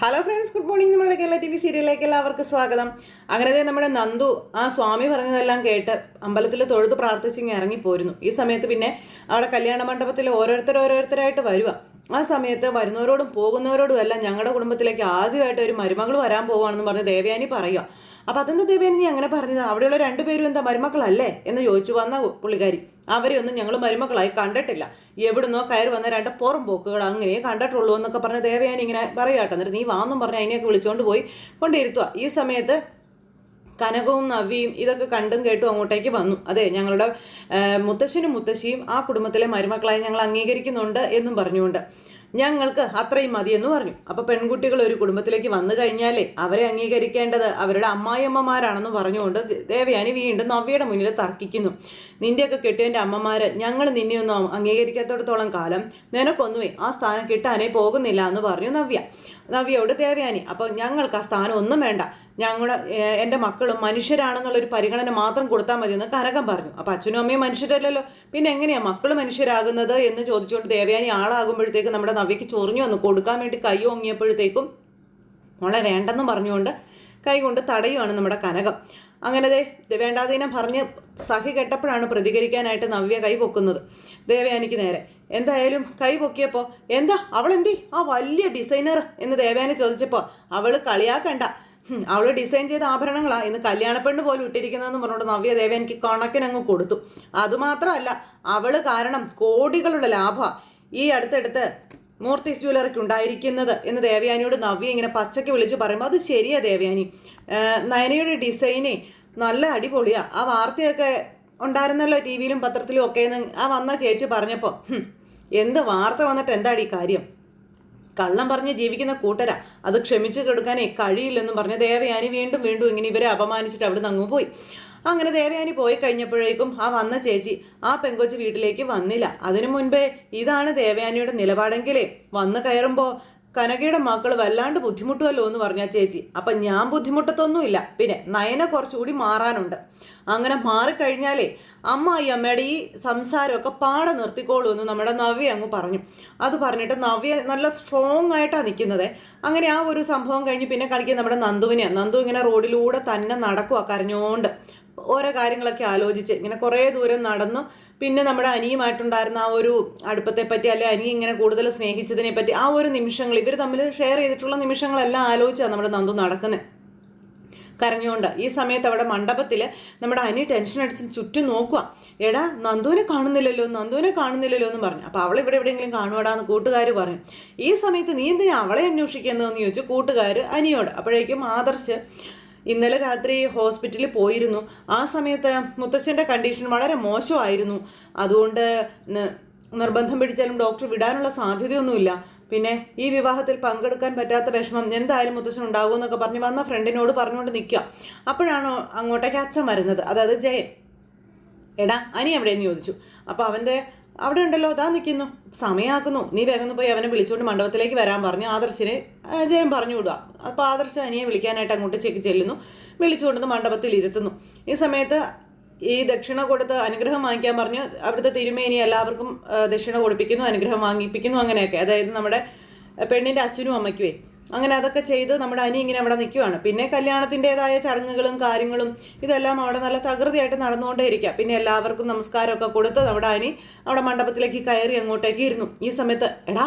Hello friends good morning നമ്മുടെ Kerala T V സീരിയലിലേക്ക് എല്ലാവർക്കും സ്വാഗതം. അങ്ങനെ നമ്മുടെ നന്ദു ആ സ്വാമി പറഞ്ഞതെല്ലാം കേട്ട് അമ്പലത്തിൽ തൊഴുത് ഇങ്ങനെ ഇറങ്ങിപ്പോരുന്നു. ഈ സമയത്ത് പിന്നെ അവിടെ കല്യാണ മണ്ഡപത്തിൽ ഓരോരുത്തർ ഓരോരുത്തരായിട്ട് വരിക ആ സമയത്ത് വരുന്നവരോടും പോകുന്നവരോടും എല്ലാം ഞങ്ങളുടെ കുടുംബത്തിലേക്ക് ആദ്യമായിട്ട് ഒരു മരുമകൾ വരാൻ പോവുകയാണെന്ന് പറഞ്ഞ് ദേവയാനി പറയുക അപ്പൊ അതെന്താ ദേവയാനി നീ അങ്ങനെ പറഞ്ഞത്? അവിടെയുള്ള രണ്ടുപേരും എന്താ മരുമക്കളല്ലേ എന്ന് ചോദിച്ചു വന്ന പുള്ളിക്കാരി. അവരെ ഒന്നും ഞങ്ങൾ മരുമക്കളായി കണ്ടിട്ടില്ല. എവിടുന്നോ കയറി വന്ന രണ്ട് പുറം പോക്കുകൾ അങ്ങനെ കണ്ടിട്ടുള്ളൂ എന്നൊക്കെ പറഞ്ഞ് ദേവയാനി ഇങ്ങനെ പറയാട്ടോ എന്നിട്ട് നീ വാന്നും പറഞ്ഞ് അതിനെയൊക്കെ വിളിച്ചുകൊണ്ട് പോയി കൊണ്ടിരുത്തുക ഈ സമയത്ത് കനകവും നവ്യയും ഇതൊക്കെ കണ്ടും കേട്ടും അങ്ങോട്ടേക്ക് വന്നു. അതെ ഞങ്ങളുടെ മുത്തശ്ശനും മുത്തശ്ശിയും ആ കുടുംബത്തിലെ മരുമക്കളായി ഞങ്ങൾ അംഗീകരിക്കുന്നുണ്ട് എന്നും പറഞ്ഞുകൊണ്ട്. ഞങ്ങൾക്ക് അത്രയും മതിയെന്ന് പറഞ്ഞു. അപ്പൊ പെൺകുട്ടികൾ ഒരു കുടുംബത്തിലേക്ക് വന്നു കഴിഞ്ഞാലേ അവരെ അംഗീകരിക്കേണ്ടത് അവരുടെ അമ്മായിയമ്മമാരാണെന്ന് പറഞ്ഞുകൊണ്ട് ദേവയാനി വീണ്ടും നവ്യയുടെ മുന്നിൽ തർക്കിക്കുന്നു. നിന്റെയൊക്കെ കെട്ടിയന്റെ അമ്മമാര് ഞങ്ങൾ നിന്നെയൊന്നും അംഗീകരിക്കാത്തടത്തോളം കാലം നിനക്കൊന്നുമേ ആ സ്ഥാനം കിട്ടാനേ പോകുന്നില്ല എന്ന് പറഞ്ഞു നവ്യ. നവ്യയോട് ദേവയാനി അപ്പൊ ഞങ്ങൾക്ക് ആ സ്ഥാനം ഒന്നും വേണ്ട. ഞങ്ങളുടെ എന്റെ മക്കളും മനുഷ്യരാണെന്നുള്ളൊരു പരിഗണന മാത്രം കൊടുത്താൽ മതിയെന്ന് കനകം പറഞ്ഞു. അപ്പം അച്ഛനും അമ്മയും മനുഷ്യരല്ലല്ലോ. പിന്നെ എങ്ങനെയാണ് മക്കൾ മനുഷ്യരാകുന്നത് എന്ന് ചോദിച്ചുകൊണ്ട് ദേവയാനി ആളാകുമ്പോഴത്തേക്കും നമ്മുടെ നവ്യയ്ക്ക് ചൊറിഞ്ഞു വന്നു. കൊടുക്കാൻ വേണ്ടി കൈ ഓങ്ങിയപ്പോഴത്തേക്കും മോളെ വേണ്ടെന്ന് പറഞ്ഞുകൊണ്ട് കൈ കൊണ്ട് തടയുവാണ് നമ്മുടെ കനകം. അങ്ങനെ ദേ വേണ്ടാതീനം പറഞ്ഞ് സഹി കെട്ടപ്പോഴാണ് പ്രതികരിക്കാനായിട്ട് നവ്യ കൈ പൊക്കുന്നത് ദേവയാനിക്ക് നേരെ. എന്തായാലും കൈ പൊക്കിയപ്പോൾ എന്താ? അവൾ അവളെന്തി? ആ വലിയ ഡിസൈനർ? എന്ന് ദേവയാനി ചോദിച്ചപ്പോൾ അവൾ കളിയാക്കണ്ട. ഹും, അവൾ ഡിസൈൻ ചെയ്ത ആഭരണങ്ങളാ. ഇന്ന് കല്യാണപ്പെണ്ണ് പോലും ഇട്ടിരിക്കുന്നതെന്ന് പറഞ്ഞുകൊണ്ട് നവ്യ എനിക്ക് കണക്കിനങ്ങ് കൊടുത്തു. അതുമാത്രമല്ല അവൾ കാരണം കോടികളുടെ ലാഭ ഈ അടുത്തടുത്ത് മൂർത്തിസ് ജ്വല്ലറിക്ക് ഉണ്ടായിരിക്കുന്നത് എന്ന് ദേവയാനിയോട് നവ്യ ഇങ്ങനെ പച്ചയ്ക്ക് വിളിച്ച് പറയുമ്പോൾ അത് ശരിയാ ദേവയാനി. നയനയുടെ ഡിസൈനേ നല്ല അടിപൊളിയാ. ആ വാർത്തയൊക്കെ ഉണ്ടായിരുന്നല്ലോ ടി വിയിലും പത്രത്തിലും ഒക്കെ ആ വന്ന ചേച്ചി പറഞ്ഞപ്പോൾ എന്ത് വാർത്ത വന്നിട്ട് എന്താടി കാര്യം? കള്ളം പറഞ്ഞ് ജീവിക്കുന്ന കൂട്ടരാ. അത് ക്ഷമിച്ചു കൊടുക്കാനേ കഴിയില്ലെന്നും പറഞ്ഞ് ദേവയാനി വീണ്ടും വീണ്ടും ഇങ്ങനെ ഇവരെ അപമാനിച്ചിട്ട് അവിടെ അങ്ങ് പോയി. അങ്ങനെ ദേവയാനി പോയി കഴിഞ്ഞപ്പോഴേക്കും ആ വന്ന ചേച്ചി ആ പെങ്കൊച്ച് വീട്ടിലേക്ക് വന്നില്ല. അതിനു മുൻപേ ഇതാണ് ദേവയാനിയുടെ നിലപാടെങ്കിലേ വന്നു കയറുമ്പോൾ കനകയുടെ മക്കൾ വല്ലാണ്ട് ബുദ്ധിമുട്ടുമല്ലോ എന്ന് പറഞ്ഞ ചേച്ചി. അപ്പം ഞാൻ ബുദ്ധിമുട്ടത്തൊന്നുമില്ല. പിന്നെ നയന കുറച്ചുകൂടി മാറാനുണ്ട്. അങ്ങനെ മാറിക്കഴിഞ്ഞാലേ അമ്മ ഈ അമ്മയുടെ ഈ സംസാരമൊക്കെ പാടെ നിർത്തിക്കോളൂ എന്ന് നമ്മുടെ നവ്യ അങ്ങ് പറഞ്ഞു. അത് പറഞ്ഞിട്ട് നവ്യ നല്ല സ്ട്രോങ് ആയിട്ടാണ് നിൽക്കുന്നത്. അങ്ങനെ ആ ഒരു സംഭവം കഴിഞ്ഞ് പിന്നെ കളിക്കുക നമ്മുടെ നന്ദുവിനെ നന്ദു ഇങ്ങനെ റോഡിലൂടെ തന്നെ നടക്കുക കരഞ്ഞോണ്ട്. ഓരോ കാര്യങ്ങളൊക്കെ ആലോചിച്ച് ഇങ്ങനെ കുറേ ദൂരം നടന്നു. പിന്നെ നമ്മുടെ അനിയുമായിട്ടുണ്ടായിരുന്ന ആ ഒരു അടുപ്പത്തെ പറ്റി അല്ലെ അനി ഇങ്ങനെ കൂടുതൽ സ്നേഹിച്ചതിനെ പറ്റി ആ ഒരു നിമിഷങ്ങൾ ഇവർ തമ്മിൽ ഷെയർ ചെയ്തിട്ടുള്ള നിമിഷങ്ങളെല്ലാം ആലോചിച്ചാണ് നമ്മുടെ നന്ദു നടക്കുന്നത് കരഞ്ഞുകൊണ്ട് ഈ സമയത്ത് അവിടെ മണ്ഡപത്തിൽ നമ്മുടെ അനി ടെൻഷൻ അടിച്ച് ചുറ്റും നോക്കുക എടാ നന്ദുവിനെ കാണുന്നില്ലല്ലോ നന്ദുവിനെ കാണുന്നില്ലല്ലോ എന്ന് പറഞ്ഞു. അപ്പോൾ അവൾ ഇവിടെ എവിടെയെങ്കിലും കാണുവാടാ എന്ന് കൂട്ടുകാർ പറഞ്ഞു ഈ സമയത്ത് നീ എന്തിനാ അവളെ അന്വേഷിക്കുന്നതെന്ന് ചോദിച്ചു കൂട്ടുകാർ അനിയോട് അപ്പോഴേക്കും ആദർശ് ഇന്നലെ രാത്രി ഹോസ്പിറ്റലിൽ പോയിരുന്നു. ആ സമയത്ത് മുത്തശ്ശന്റെ കണ്ടീഷൻ വളരെ മോശമായിരുന്നു. അതുകൊണ്ട് നിർബന്ധം പിടിച്ചാലും ഡോക്ടർ വിടാനുള്ള സാധ്യതയൊന്നുമില്ല. പിന്നെ ഈ വിവാഹത്തിൽ പങ്കെടുക്കാൻ പറ്റാത്ത വിഷമം എന്തായാലും മുത്തശ്ശൻ ഉണ്ടാകും എന്നൊക്കെ പറഞ്ഞ് വന്ന ഫ്രണ്ടിനോട് പറഞ്ഞുകൊണ്ട് നിൽക്കുക. അപ്പോഴാണോ അങ്ങോട്ടേക്ക് അച്ഛൻ വരുന്നത്? അതായത് ജയൻ എടാ അനി എവിടെയെന്ന് ചോദിച്ചു. അപ്പോൾ അവന്റെ അവിടെ ഉണ്ടല്ലോ അതാ നിൽക്കുന്നു സമയമാക്കുന്നു നീ വേഗം പോയി അവനെ വിളിച്ചുകൊണ്ട് മണ്ഡപത്തിലേക്ക് വരാൻ പറഞ്ഞു ആദർശിനെ ജയം പറഞ്ഞു വിടുക. അപ്പോൾ ആദർശ അനിയെ വിളിക്കാനായിട്ട് അങ്ങോട്ട് ചെക്ക് ചെല്ലുന്നു. വിളിച്ചുകൊണ്ട് മണ്ഡപത്തിൽ ഇരുത്തുന്നു. ഈ സമയത്ത് ഈ ദക്ഷിണ കൊടുത്ത് അനുഗ്രഹം വാങ്ങിക്കാൻ പറഞ്ഞു അവിടുത്തെ തിരുമേനി എല്ലാവർക്കും ദക്ഷിണ കൊടുപ്പിക്കുന്നു അനുഗ്രഹം വാങ്ങിപ്പിക്കുന്നു അങ്ങനെയൊക്കെ. അതായത് നമ്മുടെ പെണ്ണിന്റെ അച്ഛനും അമ്മയ്ക്കുവേ. അങ്ങനെ അതൊക്കെ ചെയ്ത് നമ്മുടെ അനി ഇങ്ങനെ അവിടെ നിൽക്കുവാണ് പിന്നെ കല്യാണത്തിന്റെതായ ചടങ്ങുകളും കാര്യങ്ങളും ഇതെല്ലാം അവിടെ നല്ല തകൃതിയായിട്ട് നടന്നുകൊണ്ടേ ഇരിക്കുക പിന്നെ എല്ലാവർക്കും നമസ്കാരമൊക്കെ കൊടുത്ത് നമ്മുടെ അനി അവിടെ മണ്ഡപത്തിലേക്ക് കയറി അങ്ങോട്ടേക്ക് ഇരുന്നു. ഈ സമയത്ത് എടാ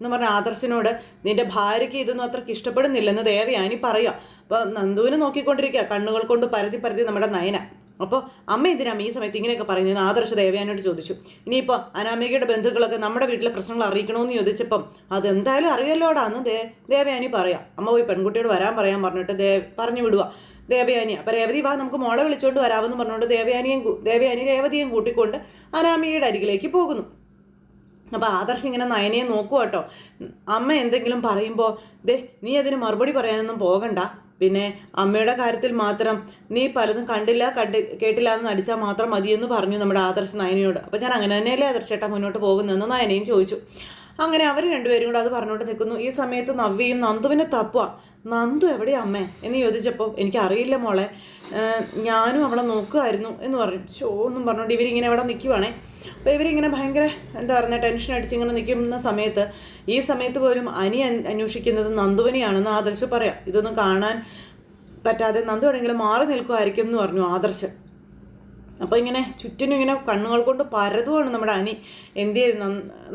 എന്ന് പറഞ്ഞ ആദർശനോട് നിന്റെ ഭാര്യയ്ക്ക് ഇതൊന്നും അത്രയ്ക്ക് ഇഷ്ടപ്പെടുന്നില്ലെന്ന് ദേവയാനി പറയുക അപ്പോൾ നന്ദുവിനെ നോക്കിക്കൊണ്ടിരിക്കുക കണ്ണുകൾ കൊണ്ട് പരതി പരതി നമ്മുടെ നയന. അപ്പോൾ അമ്മ എന്തിനാ ഈ സമയത്ത് ഇങ്ങനെയൊക്കെ പറയുന്നത് ആദർശ ദേവയാനോട് ചോദിച്ചു. ഇനിയിപ്പോൾ അനാമികയുടെ ബന്ധുക്കളൊക്കെ നമ്മുടെ വീട്ടിലെ പ്രശ്നങ്ങൾ അറിയിക്കണമെന്ന് ചോദിച്ചപ്പം അതെന്തായാലും അറിയല്ലോടാന്ന് ദേ ദേവയാനി പറയാം. അമ്മ പോയി പെൺകുട്ടിയോട് വരാൻ പറയാൻ പറഞ്ഞിട്ട് ദേ പറഞ്ഞു വിടുക ദേവയാനി അപ്പം രേവതി വാ നമുക്ക് മോളെ വിളിച്ചുകൊണ്ട് വരാമെന്ന് പറഞ്ഞുകൊണ്ട് ദേവയാനിയും ദേവയാനി രേവതിയും കൂട്ടിക്കൊണ്ട് അനാമികയുടെ അരികിലേക്ക് പോകുന്നു. അപ്പോൾ ആദർശ് ഇങ്ങനെ നയനയെ നോക്കുക കേട്ടോ അമ്മ എന്തെങ്കിലും പറയുമ്പോൾ ദേ നീ അതിന് മറുപടി പറയാനൊന്നും പോകണ്ട. പിന്നെ അമ്മയുടെ കാര്യത്തിൽ മാത്രം നീ പലതും കണ്ടില്ല കണ്ട് കേട്ടില്ല എന്ന് നടിച്ചാൽ മാത്രം മതിയെന്ന് പറഞ്ഞു നമ്മുടെ ആദർശ് നയനയോട്. അപ്പോൾ ഞാൻ അങ്ങനെ തന്നെയല്ലേ ആദർശേട്ടാ മുന്നോട്ട് പോകുന്നതെന്ന് നയനയും ചോദിച്ചു. അങ്ങനെ അവർ രണ്ടുപേരും കൂടെ അത് പറഞ്ഞുകൊണ്ട് നിൽക്കുന്നു. ഈ സമയത്ത് നവ്യയും നന്ദുവിനെ തപ്പുക നന്ദു എവിടെയാ അമ്മേ? എന്ന് ചോദിച്ചപ്പോൾ എനിക്കറിയില്ല മോളെ. ഞാനും അവളെ നോക്കുമായിരുന്നു എന്ന് പറഞ്ഞു. ഷോ എന്നും പറഞ്ഞുകൊണ്ട് ഇവരിങ്ങനെ അവിടെ നിൽക്കുവാണേ. അപ്പോൾ ഇവരിങ്ങനെ ഭയങ്കര എന്താ പറയുക ടെൻഷൻ അടിച്ചിങ്ങനെ നിൽക്കുന്ന സമയത്ത് ഈ സമയത്ത് പോലും അനി അന്വേഷിക്കുന്നത് നന്ദുവിനെയാണെന്ന് ആദർശ് പറയാം. ഇതൊന്നും കാണാൻ പറ്റാതെ നന്ദു ആണെങ്കിലും മാറി നിൽക്കുമായിരിക്കും എന്ന് പറഞ്ഞു ആദർശ്. അപ്പോൾ ഇങ്ങനെ ചുറ്റിനും ഇങ്ങനെ കണ്ണുകൾ കൊണ്ട് പരതുവാണ് നമ്മുടെ അനി. എന്ത്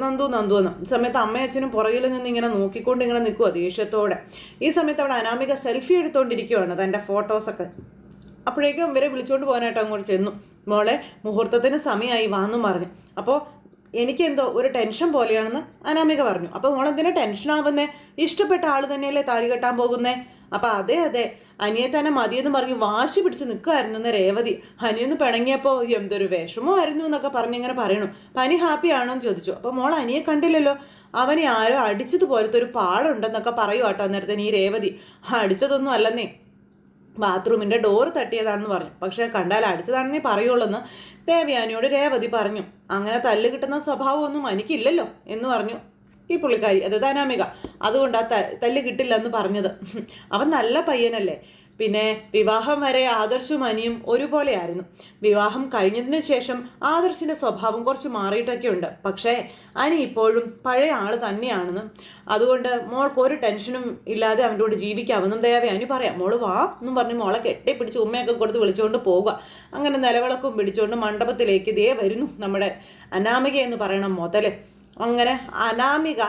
നന്ദു നന്ദു എന്ന്. ഈ സമയത്ത് അമ്മയച്ഛനും പുറകിൽ നിന്ന് ഇങ്ങനെ നോക്കിക്കൊണ്ട് ഇങ്ങനെ നിൽക്കുക ദേഷ്യത്തോടെ. ഈ സമയത്ത് അവിടെ അനാമിക സെൽഫി എടുത്തുകൊണ്ടിരിക്കുകയാണ് തന്റെ ഫോട്ടോസൊക്കെ. അപ്പോഴേക്കും ഇവരെ വിളിച്ചുകൊണ്ട് പോകാനായിട്ട് അങ്ങോട്ട് ചെന്നു. മോളെ മുഹൂർത്തത്തിന് സമയമായി വാന്നും പറഞ്ഞു. അപ്പോൾ എനിക്കെന്തോ ഒരു ടെൻഷൻ പോലെയാണെന്ന് അനാമിക പറഞ്ഞു. അപ്പോൾ മോളെന്തിനാ ടെൻഷൻ ആവുന്നേ ഇഷ്ടപ്പെട്ട ആൾ തന്നെയല്ലേ താലി കെട്ടാൻ പോകുന്നേ? അപ്പം അതെ അതെ. അനിയെ തന്നെ മതിയെന്ന് പറഞ്ഞ് വാശി പിടിച്ച് നിൽക്കുമായിരുന്നു എന്ന് രേവതി. അനിയൊന്ന് പിണങ്ങിയപ്പോൾ എന്തൊരു വിഷമമായിരുന്നു എന്നൊക്കെ പറഞ്ഞിങ്ങനെ പറയണു. അപ്പം അനി ഹാപ്പി ആണോ എന്ന് ചോദിച്ചു. അപ്പോൾ മോൾ അനിയെ കണ്ടില്ലല്ലോ. അവനെ ആരോ അടിച്ചതുപോലത്തെ ഒരു പാടുണ്ടെന്നൊക്കെ പറയുവാട്ടോ അന്നേരത്തെ നീ രേവതി. അടിച്ചതൊന്നും അല്ലെന്നേ. ബാത്റൂമിന്റെ ഡോർ തട്ടിയതാണെന്ന് പറഞ്ഞു. പക്ഷേ കണ്ടാൽ അടിച്ചതാണെന്നേ പറയുള്ളൂന്ന് ദേവയാനിയോട് രേവതി പറഞ്ഞു. അങ്ങനെ തല്ല് കിട്ടുന്ന സ്വഭാവമൊന്നും എനിക്കില്ലല്ലോ എന്ന് പറഞ്ഞു ഈ പുള്ളിക്കാരി. അതായത് അനാമിക അതുകൊണ്ട് ആ തല്ല് കിട്ടില്ല എന്ന് പറഞ്ഞത്. അവൻ നല്ല പയ്യനല്ലേ. പിന്നെ വിവാഹം വരെ ആദർശും അനിയും ഒരുപോലെയായിരുന്നു. വിവാഹം കഴിഞ്ഞതിന് ശേഷം ആദർശിന്റെ സ്വഭാവം കുറച്ച് മാറിയിട്ടൊക്കെ ഉണ്ട് പക്ഷേ അനി ഇപ്പോഴും പഴയ ആൾ തന്നെയാണെന്നും. അതുകൊണ്ട് മോൾക്ക് ഒരു ടെൻഷനും ഇല്ലാതെ അവന്റെ കൂടെ ജീവിക്കാമെന്നും ദയവേ അനി പറയാം. മോൾ വാ എന്നും പറഞ്ഞ് മോളെ കെട്ടിപ്പിടിച്ച് ഉമ്മയൊക്കെ കൊടുത്ത് വിളിച്ചുകൊണ്ട് പോവുക. അങ്ങനെ നിലവിളക്കും പിടിച്ചുകൊണ്ട് മണ്ഡപത്തിലേക്ക് ദേ വരുന്നു നമ്മുടെ അനാമിക എന്ന് പറയണം മുതൽ. അങ്ങനെ അനാമിക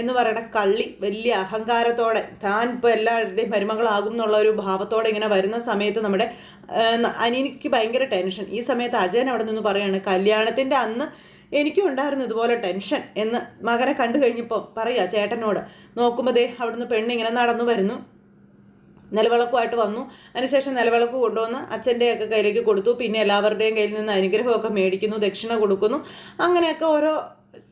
എന്ന് പറയുന്ന കള്ളി വലിയ അഹങ്കാരത്തോടെ താൻ ഇപ്പോൾ എല്ലാവരുടെയും മരുമകളാകും എന്നുള്ള ഒരു ഭാവത്തോടെ ഇങ്ങനെ വരുന്ന സമയത്ത് നമ്മുടെ അനിയനിക്ക് ഭയങ്കര ടെൻഷൻ. ഈ സമയത്ത് അജയൻ അവിടെ നിന്ന് പറയാണ് കല്യാണത്തിന്റെ അന്ന് എനിക്കും ഉണ്ടായിരുന്നു ഇതുപോലെ ടെൻഷൻ എന്ന് മകനെ കണ്ടു കഴിഞ്ഞപ്പോൾ പറയാ ചേട്ടനോട്. നോക്കുമ്പോൾ ദേ അവിടുന്ന് പെണ്ണിങ്ങനെ നടന്നു വരുന്നു. നിലവിളക്കുമായിട്ട് വന്നു. അതിനുശേഷം നിലവിളക്ക് കൊണ്ടുവന്ന് അച്ഛന്റെയൊക്കെ കയ്യിലേക്ക് കൊടുത്തു. പിന്നെ എല്ലാവരുടെയും കയ്യിൽ നിന്ന് അനുഗ്രഹമൊക്കെ മേടിക്കുന്നു ദക്ഷിണ കൊടുക്കുന്നു. അങ്ങനെയൊക്കെ ഓരോ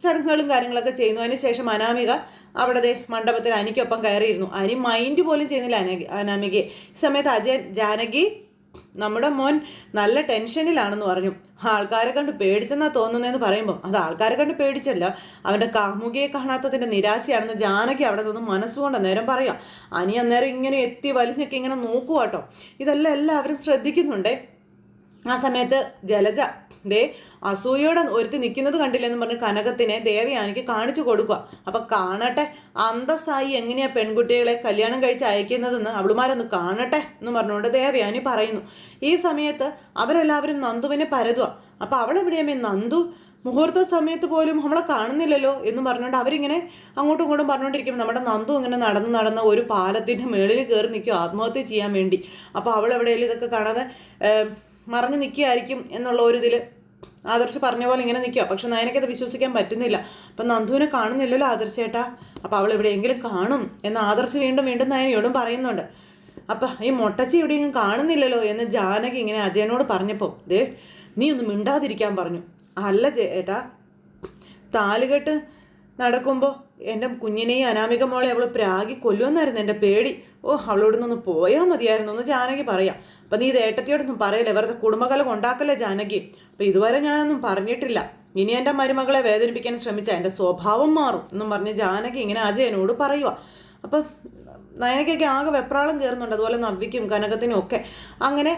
ചടങ്ങുകളും കാര്യങ്ങളൊക്കെ ചെയ്യുന്നു. അതിനുശേഷം അനാമിക അവിടെ മണ്ഡപത്തിൽ അനിക്കൊപ്പം കയറിയിരുന്നു. അനി മൈൻഡ് പോലും ചെയ്യുന്നില്ല അനകി അനാമികയെ. ഈ സമയത്ത് അജയൻ ജാനകി നമ്മുടെ മോൻ നല്ല ടെൻഷനിലാണെന്ന് പറഞ്ഞു. ആൾക്കാരെ കണ്ട് പേടിച്ചെന്നാ തോന്നുന്നതെന്ന് പറയുമ്പോൾ അത് ആൾക്കാരെ കണ്ട് പേടിച്ചല്ല. അവന്റെ കാമുകിയെ കാണാത്തതിന്റെ നിരാശയാണെന്ന് ജാനകി അവിടെ നിന്ന് മനസ്സുകൊണ്ട് നേരം പറയാം. അനി അന്നേരം ഇങ്ങനെ എത്തി വലിഞ്ഞൊക്കെ ഇങ്ങനെ നോക്കുക കേട്ടോ ഇതെല്ലാം എല്ലാവരും ശ്രദ്ധിക്കുന്നുണ്ടേ. ആ സമയത്ത് ജലജ ദേ അസൂയോടെ ഒരുത്തി നിൽക്കുന്നത് കണ്ടില്ലെന്ന് പറഞ്ഞ് കനകത്തിനെ ദേവയാനിക്ക് കാണിച്ചു കൊടുക്കുക. അപ്പൊ കാണട്ടെ അന്തസ്സായി എങ്ങനെയാ പെൺകുട്ടികളെ കല്യാണം കഴിച്ച് അയക്കുന്നതെന്ന് അവളുമാരൊന്ന് കാണട്ടെ എന്ന് പറഞ്ഞുകൊണ്ട് ദേവയാനി പറയുന്നു. ഈ സമയത്ത് അവരെല്ലാവരും നന്ദുവിനെ പരതുക അപ്പൊ അവളെവിടെയാമേ നന്ദു മുഹൂർത്ത സമയത്ത് പോലും നമ്മളെ കാണുന്നില്ലല്ലോ എന്ന് പറഞ്ഞുകൊണ്ട് അവരിങ്ങനെ അങ്ങോട്ടും ഇങ്ങോട്ടും പറഞ്ഞുകൊണ്ടിരിക്കും നമ്മുടെ നന്ദു ഇങ്ങനെ നടന്ന് നടന്ന ഒരു പാലത്തിന്റെ മേളിൽ കയറി നിൽക്കും ആത്മഹത്യ ചെയ്യാൻ വേണ്ടി. അപ്പോൾ അവൾ എവിടെയെങ്കിലും ഇതൊക്കെ കാണാതെ മറഞ്ഞു നിൽക്കുകയായിരിക്കും എന്നുള്ള ഒരു ഇതിൽ ആദർശ് പറഞ്ഞ പോലെ ഇങ്ങനെ നിൽക്കുക. പക്ഷെ നയനക്കത് വിശ്വസിക്കാൻ പറ്റുന്നില്ല. അപ്പം നന്ദുവിനെ കാണുന്നില്ലല്ലോ ആദർശേട്ടാ. അപ്പോൾ അവൾ എവിടെയെങ്കിലും കാണും എന്ന് ആദർശ് വീണ്ടും വീണ്ടും നയനയോടും പറയുന്നുണ്ട്. അപ്പം ഈ മൊട്ടച്ചി എവിടെയെങ്കിലും കാണുന്നില്ലല്ലോ എന്ന് ജാനകി ഇങ്ങനെ അജയനോട് പറഞ്ഞപ്പോൾ ദേ നീ ഒന്ന് മിണ്ടാതിരിക്കാൻ പറഞ്ഞു. അല്ല ചേട്ടാ താലുകെട്ട് നടക്കുമ്പോൾ എന്റെ കുഞ്ഞിനെയും അനാമിക മോളെ അവൾ പ്രാഗി കൊല്ലുമെന്നായിരുന്നു എന്റെ പേടി. ഓ അവളോട് നിന്ന് പോയാൽ മതിയായിരുന്നു. എന്ന് ജാനകി പറയാം. അപ്പം നീ ഇത് ഏട്ടത്തിയോടൊന്നും പറയല്ലേ. വെറുതെ കുടുംബകലം ഉണ്ടാക്കല്ലേ ജാനകി? അപ്പം ഇതുവരെ ഞാനൊന്നും പറഞ്ഞിട്ടില്ല. ഇനി എന്റെ മരുമകളെ വേദനിപ്പിക്കാൻ ശ്രമിച്ച എന്റെ സ്വഭാവം മാറും എന്നും പറഞ്ഞ് ജാനകി ഇങ്ങനെ അജയനോട് പറയുക അപ്പം നയനക്കൊക്കെ ആകെ വെപ്രാളം കയറുന്നുണ്ട്. അതുപോലെ നവ്വിക്കും കനകത്തിനും ഒക്കെ. അങ്ങനെ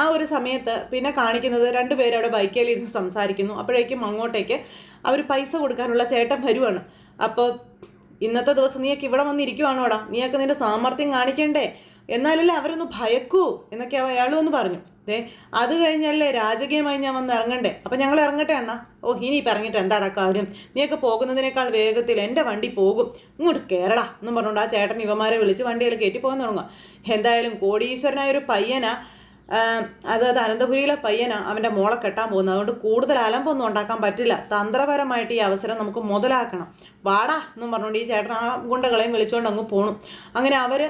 ആ ഒരു സമയത്ത് പിന്നെ കാണിക്കുന്നത് രണ്ടുപേരും അവിടെ ബൈക്കേലിരുന്ന് സംസാരിക്കുന്നു. അപ്പോഴേക്കും അങ്ങോട്ടേക്ക് അവർ പൈസ കൊടുക്കാനുള്ള ചേട്ടൻ വരുവാണ്. അപ്പോൾ ഇന്നത്തെ ദിവസം നീയൊക്കെ ഇവിടെ വന്നിരിക്കുവാണോടാ? നീയൊക്കെ നിന്റെ സാമർത്ഥ്യം കാണിക്കണ്ടേ? എന്നാലല്ലേ അവരൊന്ന് ഭയക്കൂ? എന്നൊക്കെ അയാൾ വന്ന് പറഞ്ഞു. ദേ അത് കഴിഞ്ഞല്ലേ രാജകീയമായി ഞാൻ വന്ന് ഇറങ്ങണ്ടേ? അപ്പം ഞങ്ങൾ ഇറങ്ങട്ടെ അണ്ണ. ഓ ഇനി ഇപ്പം ഇറങ്ങിട്ട് എന്താടാ കാര്യം? നീയൊക്കെ പോകുന്നതിനേക്കാൾ വേഗത്തിൽ എന്റെ വണ്ടി പോകും. ഇങ്ങോട്ട് കയറടാ എന്നും പറഞ്ഞുകൊണ്ട് ആ ചേട്ടൻ ഇവന്മാരെ വിളിച്ച് വണ്ടിയിൽ കയറ്റി പോകാൻ തുടങ്ങുക എന്തായാലും കോടീശ്വരനായ ഒരു പയ്യനാ. അതായത് അനന്തപുരിയിലെ പയ്യനാ അവന്റെ മോളെ കെട്ടാൻ പോകുന്നത്. അതുകൊണ്ട് കൂടുതൽ അലമ്പൊന്നും ഉണ്ടാക്കാൻ പറ്റില്ല. തന്ത്രപരമായിട്ട് ഈ അവസരം നമുക്ക് മുതലാക്കണം. വാടാ എന്നും പറഞ്ഞുകൊണ്ട് ഈ ചേട്ടൻ ആ ഗുണ്ടകളെയും വിളിച്ചുകൊണ്ട് അങ്ങ് പോണു. അങ്ങനെ അവർ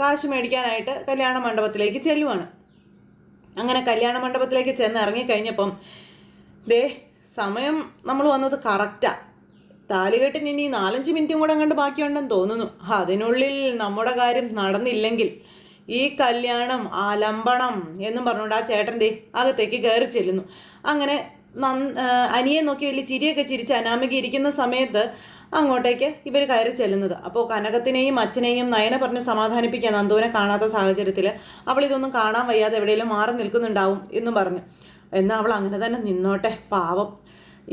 കാശ് മേടിക്കാനായിട്ട് കല്യാണ മണ്ഡപത്തിലേക്ക് ചെല്ലുവാണ്. അങ്ങനെ കല്യാണ മണ്ഡപത്തിലേക്ക് ചെന്ന് ഇറങ്ങിക്കഴിഞ്ഞപ്പം ദേ സമയം നമ്മൾ വന്നത് കറക്റ്റാ താലികെട്ടിന് ഇനി നാലഞ്ച് മിനിറ്റും കൂടെ അങ്ങോട്ട് ബാക്കിയുണ്ടെന്ന് തോന്നുന്നു. അതിനുള്ളിൽ നമ്മുടെ കാര്യം നടന്നില്ലെങ്കിൽ ഈ കല്യാണം ആലമ്പണം എന്നും പറഞ്ഞുകൊണ്ട് ആ ചേട്ടൻ ദേ അകത്തേക്ക് കയറി ചെല്ലുന്നു. അങ്ങനെ അനിയെ നോക്കി വലിയ ചിരിയൊക്കെ ചിരിച്ച് അനാമിക ഇരിക്കുന്ന സമയത്ത് അങ്ങോട്ടേക്ക് ഇവർ കയറി ചെല്ലുന്നത്. അപ്പോൾ കനകത്തിനെയും അച്ഛനെയും നയനെ പറഞ്ഞ് സമാധാനിപ്പിക്കാൻ നന്ദുവിനെ കാണാത്ത സാഹചര്യത്തിൽ അവൾ ഇതൊന്നും കാണാൻ വയ്യാതെ എവിടെയെങ്കിലും മാറി നിൽക്കുന്നുണ്ടാവും എന്നും പറഞ്ഞു. എന്നാൽ അവൾ അങ്ങനെ തന്നെ നിന്നോട്ടെ പാവം.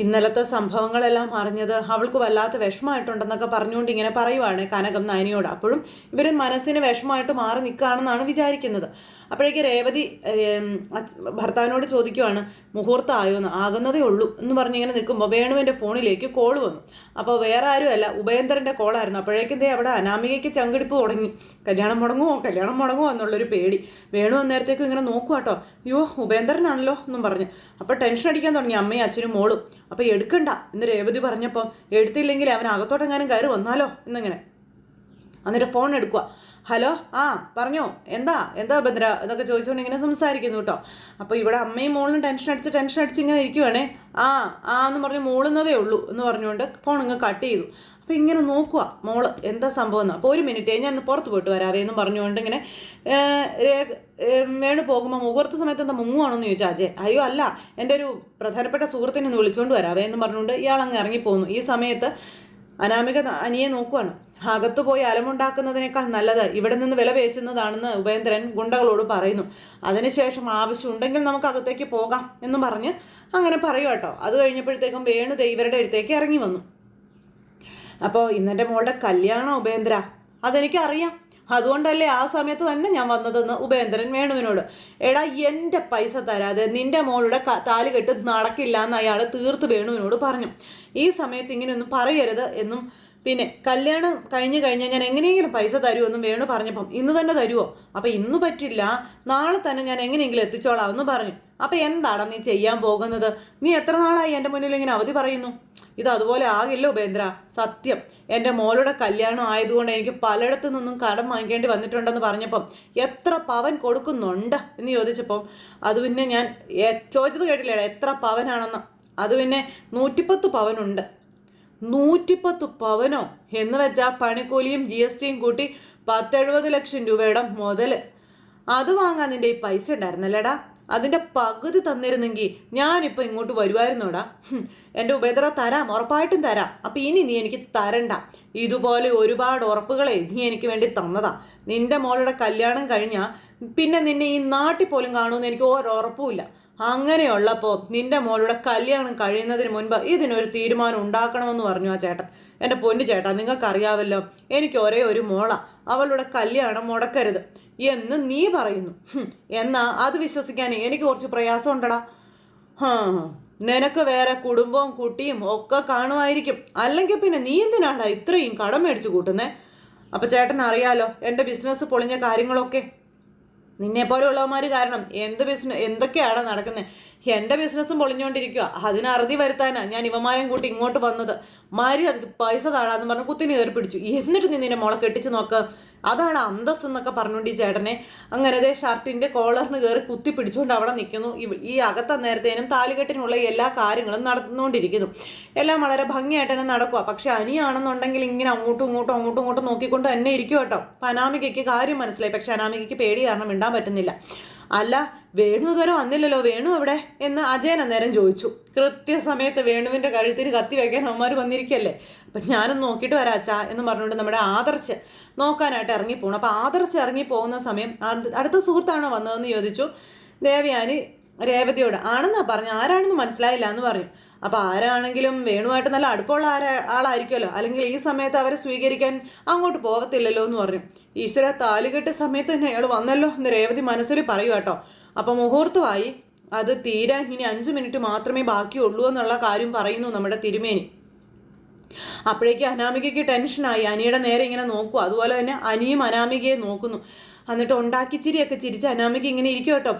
ഇന്നലത്തെ സംഭവങ്ങളെല്ലാം അറിഞ്ഞത് അവൾക്ക് വല്ലാത്ത വിഷമമായിട്ടുണ്ടെന്നൊക്കെ പറഞ്ഞുകൊണ്ട് ഇങ്ങനെ പറയുവാണ് കനകം നയനിയോട്. അപ്പോഴും ഇവർ മനസ്സിന് വിഷമമായിട്ട് മാറി നിൽക്കുകയാണെന്നാണ് വിചാരിക്കുന്നത്. അപ്പോഴേക്ക് രേവതി ഭർത്താവിനോട് ചോദിക്കുവാണ് മുഹൂർത്തം ആയോന്ന് ആകുന്നതേ ഉള്ളൂ എന്ന് പറഞ്ഞ് ഇങ്ങനെ നിൽക്കുമ്പോൾ വേണുവിന്റെ ഫോണിലേക്ക് കോൾ വന്നു. അപ്പോൾ വേറെ ആരുമല്ല ഉപേന്ദ്രന്റെ കോളായിരുന്നു അപ്പോഴേക്കും ദേ അവിടെ അനാമികയ്ക്ക് ചങ്കെടുപ്പ് തുടങ്ങി. കല്യാണം മുടങ്ങുമോ കല്യാണം മുടങ്ങുമോ എന്നുള്ളൊരു പേടി. വേണു അന്നേരത്തേക്കും ഇങ്ങനെ നോക്കുക കേട്ടോ അയ്യോ ഉപേന്ദ്രനാണല്ലോ എന്നും പറഞ്ഞു. അപ്പോൾ ടെൻഷൻ അടിക്കാൻ തുടങ്ങി അമ്മയും അച്ഛനും മോളും. അപ്പോൾ എടുക്കണ്ട എന്ന് രേവതി പറഞ്ഞപ്പോൾ എടുത്തില്ലെങ്കിൽ അവൻ അകത്തോട്ടെങ്ങാനും കയറി വന്നാലോ എന്നിങ്ങനെ. എന്നിട്ട് ഫോൺ എടുക്കുക ഹലോ? ആ പറഞ്ഞോ. എന്താ? എന്താ ഭദ്ര? എന്നൊക്കെ ചോദിച്ചുകൊണ്ട് ഇങ്ങനെ സംസാരിക്കുന്നു കേട്ടോ അപ്പോൾ ഇവിടെ അമ്മയും മോളും ടെൻഷൻ അടിച്ച് ടെൻഷൻ അടിച്ച് ഇങ്ങനെ ഇരിക്കുവാണേ. ആ ആ എന്ന് പറഞ്ഞ് മോളുന്നതേ ഉള്ളൂ എന്ന് പറഞ്ഞുകൊണ്ട് ഫോൺ ഇങ്ങ് കട്ട് ചെയ്തു. അപ്പോൾ ഇങ്ങനെ നോക്കുക മോൾ എന്താ സംഭവം എന്ന്. അപ്പോൾ ഒരു മിനിറ്റ് ഞാൻ പുറത്ത് പോയിട്ട് വരാവേ എന്ന് പറഞ്ഞുകൊണ്ട് ഇങ്ങനെ വേണു പോകുമ്പോൾ മുഹൂർത്ത സമയത്ത് എന്താ മുങ്ങുവാണെന്ന് ചോദിച്ചാൽ അജയ് അയ്യോ അല്ല എന്റെ ഒരു പ്രധാനപ്പെട്ട സുഹൃത്തിനെ ഒന്ന് വിളിച്ചുകൊണ്ട് വരാവേ എന്ന് പറഞ്ഞുകൊണ്ട് ഇയാൾ അങ്ങ് ഇറങ്ങിപ്പോകുന്നു ഈ സമയത്ത് അനാമിക അനിയെ നോക്കുവാണ്. അകത്തു പോയി അലമുണ്ടാക്കുന്നതിനേക്കാൾ നല്ലത് ഇവിടെ നിന്ന് വില പേശുന്നതാണെന്ന് ഉപേന്ദ്രൻ ഗുണ്ടകളോട് പറയുന്നു. അതിനുശേഷം ആവശ്യമുണ്ടെങ്കിൽ നമുക്ക് അകത്തേക്ക് പോകാം എന്ന് പറഞ്ഞ് അങ്ങനെ പറയൂ കേട്ടോ അത് കഴിഞ്ഞപ്പോഴത്തേക്കും വേണു ദൈവരുടെ അടുത്തേക്ക് ഇറങ്ങി വന്നു. അപ്പോൾ ഇന്നെന്റെ മോളുടെ കല്യാണം ഉപേന്ദ്ര. അതെനിക്കറിയാം. അതുകൊണ്ടല്ലേ ആ സമയത്ത് തന്നെ ഞാൻ വന്നതെന്ന് ഉപേന്ദ്രൻ വേണുവിനോട്. എടാ എന്റെ പൈസ തരാതെ നിന്റെ മോളുടെ താലി കെട്ട് നടക്കില്ല എന്ന് അയാൾ തീർത്ത് വേണുവിനോട് പറഞ്ഞു. ഈ സമയത്ത് ഇങ്ങനെയൊന്നും പറയരുത് എന്നും പിന്നെ കല്യാണം കഴിഞ്ഞ് കഴിഞ്ഞാൽ ഞാൻ എങ്ങനെയെങ്കിലും പൈസ തരുമെന്നും വേണു പറഞ്ഞപ്പം ഇന്ന് തന്നെ തരുമോ അപ്പം ഇന്ന് പറ്റില്ല. നാളെ തന്നെ ഞാൻ എങ്ങനെയെങ്കിലും എത്തിച്ചോളാം എന്ന് പറഞ്ഞു. അപ്പം എന്താണ് നീ ചെയ്യാൻ പോകുന്നത്? നീ എത്ര നാളായി എന്റെ മുന്നിൽ ഇങ്ങനെ അവധി പറയുന്നു? ഇത് അതുപോലെ ആകില്ല ഉപേന്ദ്ര. സത്യം. എന്റെ മോളുടെ കല്യാണം ആയതുകൊണ്ട് എനിക്ക് പലയിടത്തു നിന്നും കടം വാങ്ങിക്കേണ്ടി വന്നിട്ടുണ്ടെന്ന് പറഞ്ഞപ്പം എത്ര പവൻ കൊടുക്കുന്നുണ്ട് എന്ന് ചോദിച്ചപ്പം അത് പിന്നെ ഞാൻ ചോദിച്ചത് കേട്ടില്ലേ എത്ര പവനാണെന്ന്. അത് പിന്നെ നൂറ്റിപ്പത്ത് പവനുണ്ട്. നൂറ്റിപ്പത്ത് പവനോ എന്ന് വെച്ചാൽ പണിക്കൂലിയും ജി എസ് ടിയും കൂട്ടി പത്തെഴുപത് ലക്ഷം രൂപയുടെ മുതൽ. അത് വാങ്ങാൻ നിന്റെ ഈ പൈസ ഉണ്ടായിരുന്നല്ലേടാ? അതിന്റെ പകുതി തന്നിരുന്നെങ്കിൽ ഞാനിപ്പോൾ ഇങ്ങോട്ട് വരുമായിരുന്നോടാ എന്റെ ഉപേദ്ര തരാം ഉറപ്പായിട്ടും തരാം. അപ്പം ഇനി നീ എനിക്ക് തരണ്ട. ഇതുപോലെ ഒരുപാട് ഉറപ്പുകളെ നീ എനിക്ക് വേണ്ടി തന്നതാ. നിന്റെ മോളുടെ കല്യാണം കഴിഞ്ഞാൽ പിന്നെ നിന്നെ ഈ നാട്ടിൽ പോലും കാണുമെന്ന് എനിക്ക് ഓരോ ഉറപ്പുമില്ല അങ്ങനെയുള്ളപ്പോൾ നിന്റെ മോളുടെ കല്യാണം കഴിയുന്നതിന് മുൻപ് ഇതിനൊരു തീരുമാനം ഉണ്ടാക്കണമെന്ന് പറഞ്ഞു ആ ചേട്ടൻ. എന്റെ പൊന്നു ചേട്ടാ നിങ്ങൾക്കറിയാവല്ലോ എനിക്ക് ഒരേ ഒരു മോള. അവളുടെ കല്യാണം മുടക്കരുത് എന്ന് നീ പറയുന്നു. എന്നാ അത് വിശ്വസിക്കാൻ എനിക്ക് കുറച്ച് പ്രയാസം ഉണ്ടടാ നിനക്ക് വേറെ കുടുംബവും കുട്ടിയും ഒക്കെ കാണുമായിരിക്കും. അല്ലെങ്കിൽ പിന്നെ നീ എന്തിനാടാ ഇത്രയും കടം മേടിച്ചു കൂട്ടുന്നേ? അപ്പം ചേട്ടൻ അറിയാലോ എന്റെ ബിസിനസ് പൊളിഞ്ഞ കാര്യങ്ങളൊക്കെ. നിന്നെ പോലെയുള്ളവന്മാർ കാരണം എന്ത് ബിസിനസ് എന്തൊക്കെയാണ് നടക്കുന്നത് എന്റെ ബിസിനസ്സും പൊളിഞ്ഞുകൊണ്ടിരിക്കുക അതിന് അറുതി വരുത്താനാ ഞാൻ ഇവന്മാരെയും കൂട്ടി ഇങ്ങോട്ട് വന്നത്. മാരി അത് പൈസ താഴാന്ന് പറഞ്ഞ് കുത്തിന് കയറി പിടിച്ചു എന്നിട്ട് നീ നിന്നെ മോളെ കെട്ടിച്ച് നോക്ക്. അതാണ് അന്തസ് എന്നൊക്കെ പറഞ്ഞുകൊണ്ട് ഈ ചേട്ടനെ അങ്ങനെ ദേ ഷർട്ടിന്റെ കോളറിന് കയറി കുത്തി പിടിച്ചുകൊണ്ട് അവിടെ നിൽക്കുന്നു. ഈ അകത്ത നേരത്തേനും താലികെട്ടിനുള്ള എല്ലാ കാര്യങ്ങളും നടന്നുകൊണ്ടിരിക്കുന്നു. എല്ലാം വളരെ ഭംഗിയായിട്ട് തന്നെ നടക്കുക പക്ഷെ അനിയാണെന്നുണ്ടെങ്കിൽ ഇങ്ങനെ അങ്ങോട്ടും ഇങ്ങോട്ടും അങ്ങോട്ടും ഇങ്ങോട്ടും നോക്കിക്കൊണ്ട് തന്നെ ഇരിക്കും കേട്ടോ. അനാമികയ്ക്ക് കാര്യം മനസ്സിലായി. പക്ഷെ അനാമികയ്ക്ക് പേടി കാരണം ഇണ്ടാൻ പറ്റുന്നില്ല. അല്ല വേണു ഇതുവരെ വന്നില്ലല്ലോ വേണു അവിടെ എന്ന് അജയൻ അന്നേരം ചോദിച്ചു. കൃത്യസമയത്ത് വേണുവിന്റെ കഴുത്തിന് കത്തി വയ്ക്കാൻ അവന്മാർ വന്നിരിക്കല്ലേ? അപ്പം ഞാനൊന്ന് നോക്കിയിട്ട് വരാം അച്ഛാ എന്ന് പറഞ്ഞുകൊണ്ട് നമ്മുടെ ആദർശ് നോക്കാനായിട്ട് ഇറങ്ങിപ്പോകണം അപ്പോൾ ആദർശ് ഇറങ്ങി പോകുന്ന സമയം അടുത്ത സുഹൃത്താണോ വന്നതെന്ന് ചോദിച്ചു. ദേവയാനി രേവതിയോട് ആണെന്നാ പറഞ്ഞു ആരാണെന്ന് മനസ്സിലായില്ല എന്ന് പറഞ്ഞു അപ്പോൾ ആരാണെങ്കിലും വേണുമായിട്ട് നല്ല അടുപ്പമുള്ള ആരാ ആളായിരിക്കുമല്ലോ അല്ലെങ്കിൽ ഈ സമയത്ത് അവരെ സ്വീകരിക്കാൻ അങ്ങോട്ട് പോകത്തില്ലല്ലോ എന്ന് പറഞ്ഞു ഈശ്വര താലുകെട്ട സമയത്ത് തന്നെ അയാൾ വന്നല്ലോ എന്ന് രേവതി മനസ്സിൽ പറയൂ കേട്ടോ. അപ്പോൾ മുഹൂർത്തമായി അത് തീരാൻ ഇനി അഞ്ച് മിനിറ്റ് മാത്രമേ ബാക്കിയുള്ളൂ എന്നുള്ള കാര്യം പറയുന്നു നമ്മുടെ തിരുമേനി. അപ്പോഴേക്ക് അനാമികയ്ക്ക് ടെൻഷനായി. അനിയുടെ നേരെ ഇങ്ങനെ നോക്കൂ. അതുപോലെ തന്നെ അനിയും അനാമികയെ നോക്കുന്നു. എന്നിട്ട് ഉണ്ടാക്കി ചിരിയൊക്കെ ചിരിച്ച് അനാമിക ഇങ്ങനെ ഇരിക്കും കേട്ടോ.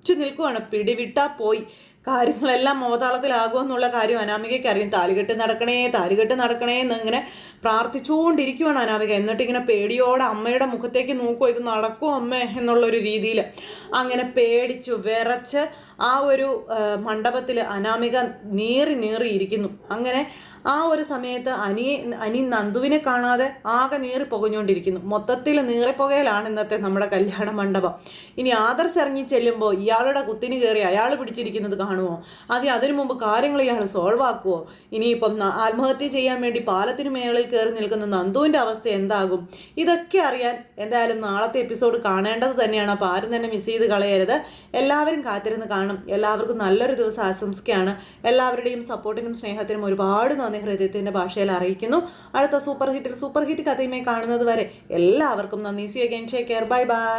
പിടിച്ചു നിൽക്കുവാണ്. പിടിവിട്ടാ പോയി. കാര്യങ്ങളെല്ലാം മോതാളത്തിലാകുമെന്നുള്ള കാര്യം അനാമികയ്ക്ക് അറിയും. താലികെട്ട് നടക്കണേ താലികെട്ട് നടക്കണേ എന്ന് ഇങ്ങനെ പ്രാർത്ഥിച്ചുകൊണ്ടിരിക്കുവാണ് അനാമിക. എന്നിട്ട് ഇങ്ങനെ പേടിയോടെ അമ്മയുടെ മുഖത്തേക്ക് നോക്കുമോ ഇത് നടക്കുമോ അമ്മ? എന്നുള്ളൊരു രീതിയിൽ അങ്ങനെ പേടിച്ചു വിറച്ച് ആ ഒരു മണ്ഡപത്തിൽ അനാമിക നീറി നീറിയിരിക്കുന്നു അങ്ങനെ ആ ഒരു സമയത്ത് അനിയെ അനി നന്ദുവിനെ കാണാതെ ആകെ നീറി പുകഞ്ഞുകൊണ്ടിരിക്കുന്നു. മൊത്തത്തിൽ നീറിപ്പുകയിലാണ് ഇന്നത്തെ നമ്മുടെ കല്യാണ മണ്ഡപം. ഇനി ആദർശ് ഇറങ്ങി ചെല്ലുമ്പോൾ ഇയാളുടെ കുത്തിന് കയറി അയാൾ പിടിച്ചിരിക്കുന്നത് കാണുമോ? ആദ്യം അതിനു മുമ്പ് കാര്യങ്ങൾ ഇയാൾ സോൾവ് ആക്കുമോ ഇനിയിപ്പം ആത്മഹത്യ ചെയ്യാൻ വേണ്ടി പാലത്തിന് മേളിൽ കയറി നിൽക്കുന്ന നന്ദുവിന്റെ അവസ്ഥ എന്താകും? ഇതൊക്കെ അറിയാൻ എന്തായാലും നാളത്തെ എപ്പിസോഡ് കാണേണ്ടത് തന്നെയാണ്. അപ്പോൾ ആരും തന്നെ മിസ് ചെയ്ത് കളയരുത്. എല്ലാവരും കാത്തിരുന്ന് കാണുക. കാണും. എല്ലാവർക്കും നല്ലൊരു ദിവസം ആശംസിക്കുകയാണ്. എല്ലാവരുടെയും സപ്പോർട്ടിനും സ്നേഹത്തിനും ഒരുപാട് നന്ദി ഹൃദയത്തിന്റെ ഭാഷയിൽ അറിയിക്കുന്നു. അടുത്ത സൂപ്പർ ഹിറ്റിൽ സൂപ്പർ ഹിറ്റ് കഥയുമായി കാണുന്നത് വരെ എല്ലാവർക്കും നന്ദി. See again take care bye bye